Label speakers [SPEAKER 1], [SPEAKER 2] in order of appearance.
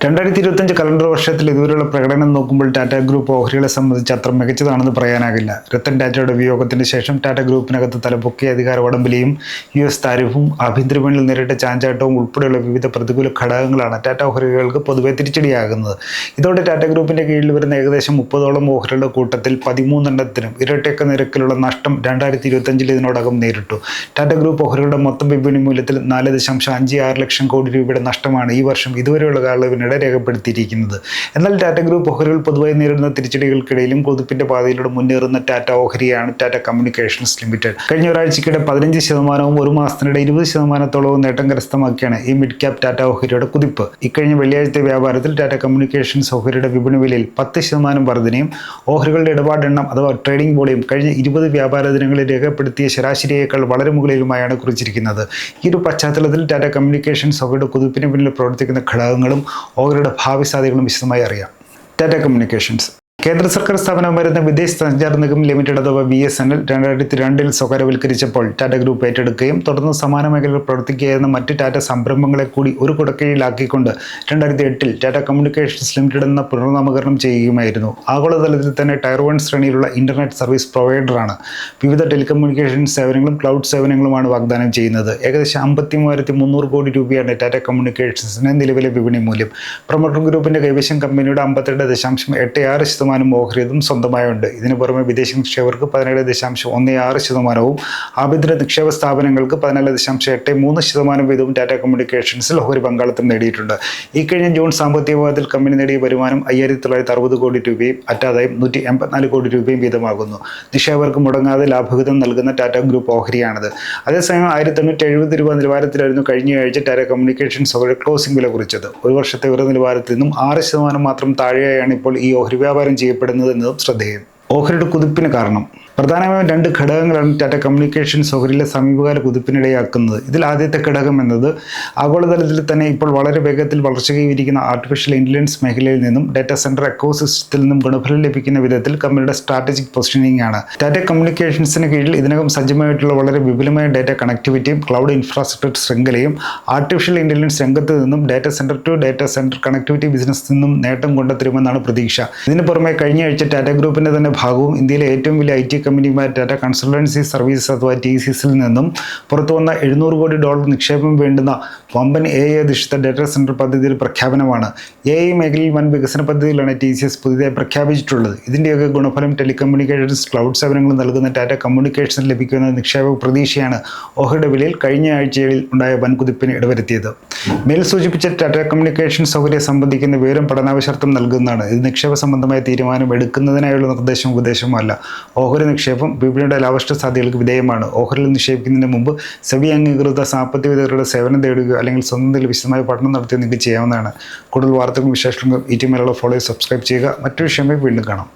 [SPEAKER 1] രണ്ടായിരത്തി ഇരുപത്തഞ്ച് കലണ്ടർ വർഷത്തിൽ ഇതുവരെയുള്ള പ്രകടനം നോക്കുമ്പോൾ ടാറ്റ ഗ്രൂപ്പ് ഓഹരികളെ സംബന്ധിച്ച് അത്ര മികച്ചതാണെന്ന് പറയാനാകില്ല. രത്തൻ ടാറ്റയുടെ വിയോഗത്തിന് ശേഷം ടാറ്റ ഗ്രൂപ്പിനകത്ത് തലപൊക്കിയ അധികാര ഉടമ്പലിയും യു എസ് താരിഫും ആഭ്യന്തരമണിയിൽ നേരിട്ട ചാഞ്ചാട്ടവും ഉൾപ്പെടെയുള്ള വിവിധ പ്രതികൂല ഘടകങ്ങളാണ് ടാറ്റ ഓഹരികൾക്ക് പൊതുവെ തിരിച്ചടിയാകുന്നത്. ഇതോടെ ടാറ്റ ഗ്രൂപ്പിന്റെ കീഴിൽ വരുന്ന ഏകദേശം മുപ്പതോളം ഓഹരികളുടെ കൂട്ടത്തിൽ പതിമൂന്നെണ്ണത്തിനും ഇരട്ടക്ക നിരക്കിലുള്ള നഷ്ടം രണ്ടായിരത്തി ഇരുപത്തഞ്ചിൽ ഇതിനോടകം നേരിട്ടു. ടാറ്റ ഗ്രൂപ്പ് ഓഹരികളുടെ മൊത്തം വിപണി മൂല്യത്തിൽ നാല് ദശാംശം അഞ്ച് ആറ് ലക്ഷം കോടി രൂപയുടെ നഷ്ടമാണ് ഈ വർഷം ഇതുവരെയുള്ള കാലയളവിനിടെ രേഖപ്പെടുത്തിയിരിക്കുന്നത്. എന്നാൽ ടാറ്റ ഗ്രൂപ്പ് ഓഹരികൾ പൊതുവായി നേരിടുന്ന തിരിച്ചടികൾക്കിടയിലും കൊതുപ്പിന്റെ പാതയിലൂടെ മുന്നേറുന്ന ടാറ്റ ഓഹരിയാണ് ടാറ്റ കമ്മ്യൂണിക്കേഷൻസ് ലിമിറ്റഡ്. കഴിഞ്ഞ ഒരാഴ്ചക്കിടെ പതിനഞ്ച് ശതമാനവും ഒരു മാസത്തിനിടെ ഇരുപത് ശതമാനത്തോളവും നേട്ടം കരസ്ഥമാക്കിയാണ് ഈ മിഡ് ക്യാപ് ടാറ്റ ഓഹരിയുടെ കുതിപ്പ്. ഇക്കഴിഞ്ഞ വെള്ളിയാഴ്ചത്തെ വ്യാപാരത്തിൽ ടാറ്റ കമ്മ്യൂണിക്കേഷൻസ് ഓഹരിയുടെ വിപണി വിലയിൽ പത്ത് ശതമാനം വർധനയും ഓഹരികളുടെ ഇടപാടെണ്ണം അഥവാ ട്രേഡിംഗ് വോളിയം കഴിഞ്ഞ ഇരുപത് വ്യാപാര ദിനങ്ങളിൽ രേഖപ്പെടുത്തിയ ശരാശരിയേക്കാൾ വളരെ മുകളിലുമായാണ് കുറിച്ചിരിക്കുന്നത്. ഈ ഒരു പശ്ചാത്തലത്തിൽ ടാറ്റ കമ്മ്യൂണിക്കേഷൻസ് ഓഹരിയുടെ കുതിപ്പിന് പിന്നിൽ പ്രവർത്തിക്കുന്ന ഘടകങ്ങളും ഓഹരിയുടെ ഭാവി സാധ്യതകളും വിശദമായി അറിയാം. ടാറ്റ കമ്മ്യൂണിക്കേഷൻസ് കേന്ദ്ര സർക്കാർ സ്ഥാപനമായിരുന്ന വിദേശ സഞ്ചാര നിഗം ലിമിറ്റഡ് അഥവാ ബി എസ് എൻ എൽ രണ്ടായിരത്തി രണ്ടിൽ സ്വകാര്യവൽക്കരിച്ചപ്പോൾ ടാറ്റ ഗ്രൂപ്പ് ഏറ്റെടുക്കുകയും തുടർന്ന് സമാന മേഖലയിൽ പ്രവർത്തിക്കുകയായിരുന്ന മറ്റ് ടാറ്റ സംരംഭങ്ങളെ കൂടി ഒരു കുടക്കീഴിലാക്കിക്കൊണ്ട് രണ്ടായിരത്തി എട്ടിൽ ടാറ്റ കമ്മ്യൂണിക്കേഷൻസ് ലിമിറ്റഡ് എന്ന പുനർനാമകരണം ചെയ്യുകയുമായിരുന്നു. ആഗോളതലത്തിൽ തന്നെ ടയർ വൺ ശ്രേണിയിലുള്ള ഇന്റർനെറ്റ് സർവീസ് പ്രൊവൈഡറാണ്. വിവിധ ടെലികമ്മ്യൂണിക്കേഷൻ സേവനങ്ങളും ക്ലൗഡ് സേവനങ്ങളുമാണ് വാഗ്ദാനം ചെയ്യുന്നത്. ഏകദേശം അമ്പത്തി മൂവായിരത്തി മുന്നൂറ് കോടി രൂപയാണ് ടാറ്റ കമ്മ്യൂണിക്കേഷൻസിന് നിലവിലെ വിപണി മൂല്യം. പ്രൊമോട്ടർ ഗ്രൂപ്പിന്റെ കൈവശം കമ്പനിയുടെ അമ്പത്തിരണ്ട് ദശാംശം എട്ട് ആറ് ശതമാനം ഓഹരിയതും സ്വന്തമായുണ്ട്. ഇതിനു പുറമെ വിദേശ നിക്ഷേപകർക്ക് പതിനേഴ് ദശാംശം ഒന്ന് ആറ് ശതമാനവും ആഭ്യന്തര നിക്ഷേപ സ്ഥാപനങ്ങൾക്ക് പതിനാല് ദശാംശം എട്ട് മൂന്ന് ശതമാനം വീതവും ടാറ്റ കമ്മ്യൂണിക്കേഷൻസിൽ ഓഹരി പങ്കാളിത്തം നേടിയിട്ടുണ്ട്. ഈ കഴിഞ്ഞ ജൂൺ സാമ്പത്തിക വിഭാഗത്തിൽ കമ്പനി നേടിയ വരുമാനം അയ്യായിരത്തി തൊള്ളായിരത്തി അറുപത് കോടി രൂപയും അറ്റാദായം നൂറ്റി എൺപത്തിനാല് കോടി രൂപയും വീതമാകുന്നു. നിക്ഷേപകർക്ക് മുടങ്ങാതെ ലാഭവിഹിതം നൽകുന്ന ടാറ്റ ഗ്രൂപ്പ് ഓഹരിയാണത്. അതേസമയം ആയിരത്തി എണ്ണൂറ്റി എഴുപത് രൂപ നിലവാരത്തിലായിരുന്നു കഴിഞ്ഞയാഴ്ച ടാറ്റ കമ്മ്യൂണിക്കേഷൻസ് ഓഹരി ക്ലോസിംഗ് വില കുറിച്ചത്. ഒരു വർഷത്തെ ഉയർന്ന നിലവാരത്തിൽ നിന്നും ആറ് ശതമാനം മാത്രം താഴെയായാണ് ഇപ്പോൾ ഈ ഓഹരി വ്യാപാരം ചെയ്യപ്പെടുന്നത് എന്നതും ശ്രദ്ധേയം. ഓഹരിയുടെ കുതിപ്പിന് കാരണം പ്രധാനമായും രണ്ട് ഘടകങ്ങളാണ് ടാറ്റ കമ്മ്യൂണിക്കേഷൻ ഓഹരിയിലെ സമീപകാല കുതിപ്പിനിടയാക്കുന്നത്. ഇതിൽ ആദ്യത്തെ ഘടകം എന്നത് ആഗോളതലത്തിൽ തന്നെ ഇപ്പോൾ വളരെ വേഗത്തിൽ വളർച്ച കൈവരിക്കുന്ന ആർട്ടിഫിഷ്യൽ ഇന്റലിജൻസ് മേഖലയിൽ നിന്നും ഡാറ്റ സെന്റർ എക്കോസിസ്റ്റത്തിൽ നിന്നും ഗുണഫലം ലഭിക്കുന്ന വിധത്തിൽ കമ്പനിയുടെ സ്ട്രാറ്റജിക് പൊസിഷനിങ് ആണ്. ടാറ്റ കമ്മ്യൂണിക്കേഷൻസിന് കീഴിൽ ഇതിനകം സജ്ജമായിട്ടുള്ള വളരെ വിപുലമായ ഡാറ്റ കണക്ടിവിറ്റിയും ക്ലൗഡ് ഇൻഫ്രാസ്ട്രക്ചർ ശൃംഖലയും ആർട്ടിഫിഷ്യൽ ഇന്റലിജൻസ് രംഗത്ത് നിന്നും data centre to data centre connectivity ബിസിനസ്സിൽ നിന്നും നേട്ടം കൊണ്ടെത്തരുമെന്നാണ് പ്രതീക്ഷ. ഇതിന് പുറമെ കഴിഞ്ഞ ആഴ്ച ടാറ്റ ഗ്രൂപ്പിന്റെ തന്നെ ഭാഗവും ഇന്ത്യയിലെ ഏറ്റവും വലിയ ഐ ടി കമ്പനിയുമായ ഡാറ്റ കൺസൾട്ടൻസി സർവീസസ് അഥവാ ടി സിസിൽ നിന്നും പുറത്തു വന്ന എഴുന്നൂറ് കോടി ഡോളർ നിക്ഷേപം വേണ്ടുന്ന വമ്പൻ എ ഐ അധിഷ്ഠിത ഡാറ്റാ സെന്റർ പദ്ധതിയിൽ പ്രഖ്യാപനമാണ്. എ ഐ മേഖലയിൽ വൻ വികസന പദ്ധതിയിലാണ് ടി സി എസ് പുതിയതായി പ്രഖ്യാപിച്ചിട്ടുള്ളത്. ഇതിന്റെയൊക്കെ ഗുണഫലം ടെലികമ്മ്യൂണിക്കേഷൻസ് ക്ലൗഡ് സേവനങ്ങൾ നൽകുന്ന ഡാറ്റ കമ്മ്യൂണിക്കേഷൻ ലഭിക്കുന്ന നിക്ഷേപ പ്രതീക്ഷയാണ് ഓഹരിയുടെ വിലയിൽ കഴിഞ്ഞ ആഴ്ചയിൽ ഉണ്ടായ വൻകുതിപ്പിന് ഇടവരുത്തിയത്. മേൽ സൂചിപ്പിച്ച ടാറ്റ കമ്മ്യൂണിക്കേഷൻ സൗകര്യം സംബന്ധിക്കുന്ന വിവരം പഠനാവശ്യർത്ഥം നൽകുന്നതാണ്. ഇത് നിക്ഷേപ സംബന്ധമായ തീരുമാനം എടുക്കുന്നതിനായുള്ള നിർദ്ദേശം ഉപദേശവുമല്ല ഓഹരി നിക്ഷേപം വിപണിയുടെ ലാഭഷ്ട സാധ്യതകൾക്ക് വിധേയമാണ്. ഓഹരിൽ നിക്ഷേപിക്കുന്നതിന് മുമ്പ് സെബി അംഗീകൃത സാമ്പത്തിക വിദഗ്ധരുടെ സേവനം തേടുകയോ അല്ലെങ്കിൽ സ്വന്തം നില വിശദമായ പഠനം നടത്തി നിങ്ങൾക്ക് ചെയ്യാവുന്നതാണ്. കൂടുതൽ വാർത്തകളും വിശേഷങ്ങളും ഈ ടി മലയാളം ഫോളോ സബ്സ്ക്രൈബ് ചെയ്യുക. മറ്റൊരു വിഷയമായി വീണ്ടും കാണാം.